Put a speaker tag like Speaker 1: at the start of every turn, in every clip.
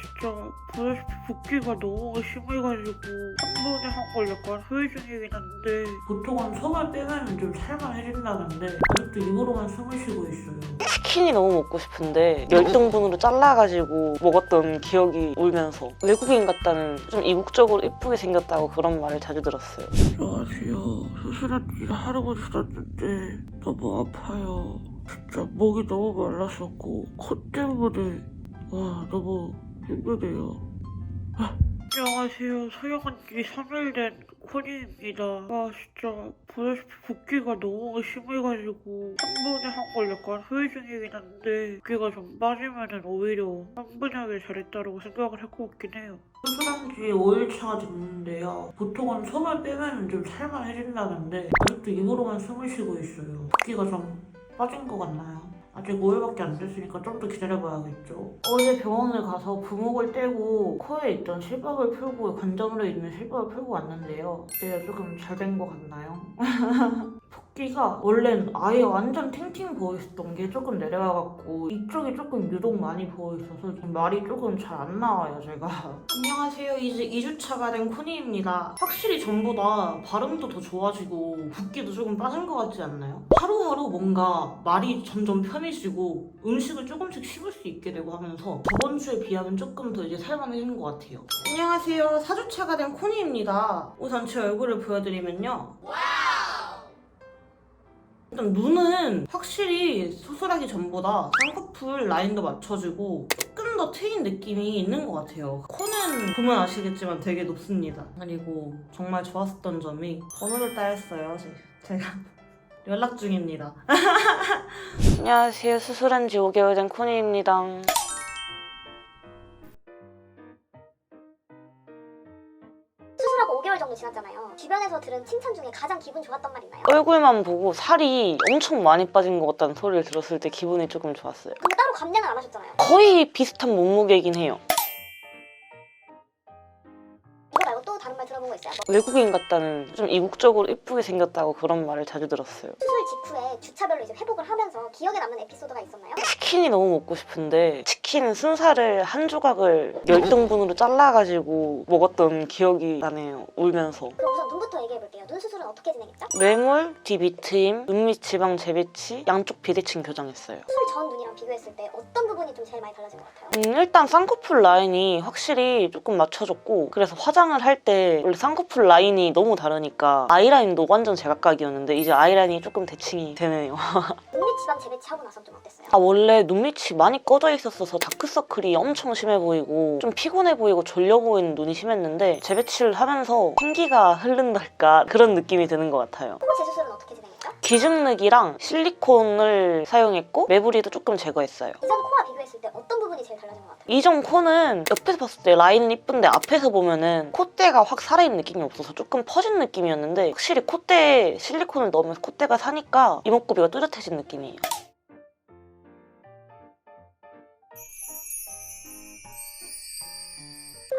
Speaker 1: 진짜 보다시피 붓기가 너무 심해가지고 한 번에 한 걸 약간 후회 중이긴 한데. 보통은 손을 빼면 좀 살만해진다는데 아직도 입으로만 숨을 쉬고 있어요.
Speaker 2: 치킨이 너무 먹고 싶은데 열등분으로 잘라가지고 먹었던 기억이 울면서 외국인 같다는 좀 이국적으로 이쁘게 생겼다고 그런 말을 자주 들었어요.
Speaker 1: 안녕하세요. 수술한 지 하루가 지났는데 너무 아파요. 진짜 목이 너무 말랐었고 코 때문에 와 너무 힘드네요 아, 안녕하세요 지 3일 된 코니입니다 아 진짜 보다시피 붓기가 너무 심해가지고 한 번에 한 걸 약간 후회 중이긴 한데 붓기가 좀 빠지면은 오히려 충분하게 잘했다고 생각을 할 것 같긴 해요 수술한 지 5일차가 됐는데요. 보통은 손을 빼면 좀 살만해진다는데 아직도 입으로만 숨을 쉬고 있어요. 붓기가 좀 빠진 것 같나요? 아직 5일밖에 안 됐으니까 좀 더 기다려봐야겠죠. 어제 병원을 가서 부목을 떼고 코에 있던 실밥을 풀고 관절에 있는 실밥을 풀고 왔는데요. 어때요? 조금 잘 된 것 같나요? 붓기가 원래는 아예 완전 탱탱 부어있었던 게 조금 내려와갖고 이쪽이 조금 유독 많이 지금 말이 조금 잘 안 나와요 제가. 안녕하세요. 이제 2주차가 된 코니입니다. 확실히 전보다 발음도 더 좋아지고 붓기도 조금 빠진 것 같지 않나요? 하루하루 뭔가 말이 점점 편해지고 음식을 조금씩 씹을 수 있게 되고 하면서 저번 주에 비하면 조금 더 이제 살만해진 것 같아요. 안녕하세요. 4주차가 된 코니입니다. 우선 제 얼굴을 보여드리면요 일단 눈은 확실히 수술하기 전보다 쌍꺼풀 라인도 맞춰지고 조금 더 트인 느낌이 있는 것 같아요. 코는 보면 아시겠지만 되게 높습니다. 그리고 정말 좋았었던 점이 번호를 따였어요. 제- 제가 연락 중입니다.
Speaker 2: 안녕하세요. 수술한 지 5개월 된 코니입니다.
Speaker 3: 지났잖아요. 주변에서 들은 칭찬 중에 가장 기분 좋았던 말 있나요?
Speaker 2: 얼굴만 보고 살이 엄청 많이 빠진 것 같다는 소리를 들었을 때 기분이 조금 좋았어요.
Speaker 3: 근데 따로 감량을 안 하셨잖아요.
Speaker 2: 거의 비슷한 몸무게이긴 해요.
Speaker 3: 들어본 거 있어요? 뭐
Speaker 2: 외국인 같다는 좀 이국적으로 이쁘게 생겼다고 그런 말을 자주 들었어요.
Speaker 3: 수술 직후에 주차별로 이제 회복을 하면서 기억에 남는 에피소드가 있었나요?
Speaker 2: 치킨이 너무 먹고 싶은데 치킨 순살을 한 조각을 열등분으로 잘라가지고 먹었던 기억이 나네요. 울면서.
Speaker 3: 그럼 우선 눈부터 얘기해 볼게요. 눈 수술은 어떻게 진행했죠?
Speaker 2: 뇌물, 뒤비트임, 눈밑 지방 재배치, 양쪽 비대칭 교정했어요.
Speaker 3: 수술 전 눈이랑 비교했을 때 어떤 부분이 좀 제일 많이 달라진 것 같아요?
Speaker 2: 음, 일단 쌍꺼풀 라인이 확실히 조금 맞춰졌고 그래서 화장을 할 때 원래 쌍꺼풀 라인이 너무 다르니까 아이라인도 완전 제각각이었는데 이제 아이라인이 조금 대칭이 되네요.
Speaker 3: 눈밑 지방 재배치하고 나서 좀 어땠어요?
Speaker 2: 아 원래 눈밑이 많이 꺼져 있었어서 다크서클이 엄청 심해 보이고 좀 피곤해 보이고 졸려 보이는 눈이 심했는데 재배치를 하면서 생기가 흐른 달까 그런 느낌이 드는 것 같아요.
Speaker 3: 코 재수술은 어떻게 진행했죠?
Speaker 2: 기증늑이랑 실리콘을 사용했고 매부리도 조금 제거했어요.
Speaker 3: 이전 코와 비교했을 때 어떤 부분이 제일 달라진 것 같아요?
Speaker 2: 이전 코는 옆에서 봤을 때 라인은 이쁜데 앞에서 보면은 콧대가 확 살아있는 느낌이 없어서 조금 퍼진 느낌이었는데 확실히 콧대에 실리콘을 넣으면서 콧대가 사니까 이목구비가 뚜렷해진 느낌이에요.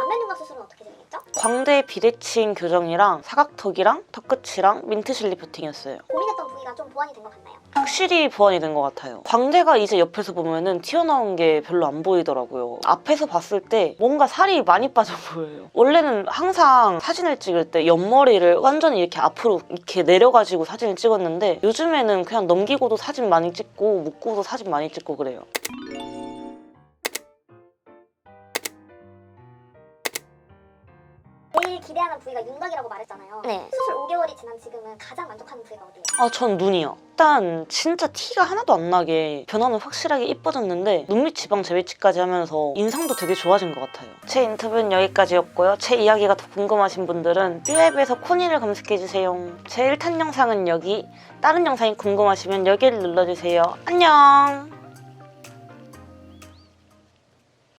Speaker 3: 안면 윤곽 수술은 어떻게 진행했죠?
Speaker 2: 광대 비대칭 교정이랑 사각턱이랑 턱끝이랑 민트 실리프팅이었어요.
Speaker 3: 고민했던 부위가 좀 보완이 된 것 같나요?
Speaker 2: 확실히 보완이 된 것 같아요. 광대가 이제 옆에서 보면은 튀어나온 게 별로 안 보이더라고요. 앞에서 봤을 때 뭔가 살이 많이 빠져 보여요. 원래는 항상 사진을 찍을 때 옆머리를 완전히 이렇게 앞으로 이렇게 내려가지고 사진을 찍었는데 요즘에는 그냥 넘기고도 사진 많이 찍고 묶고도 사진 많이 찍고 그래요.
Speaker 3: 기대하는 부위가 윤곽이라고 말했잖아요.
Speaker 2: 네.
Speaker 3: 수술 5개월이 지난 지금은 가장 만족하는 부위가 어디예요?
Speaker 2: 아, 전 눈이요. 일단 진짜 티가 하나도 안 나게 변화는 확실하게 이뻐졌는데 눈밑 지방 재배치까지 하면서 인상도 되게 좋아진 것 같아요. 제 인터뷰는 여기까지였고요. 제 이야기가 더 궁금하신 분들은 뷰앱에서 코니를 검색해주세요. 제 1탄 영상은 여기, 다른 영상이 궁금하시면 여기를 눌러주세요. 안녕!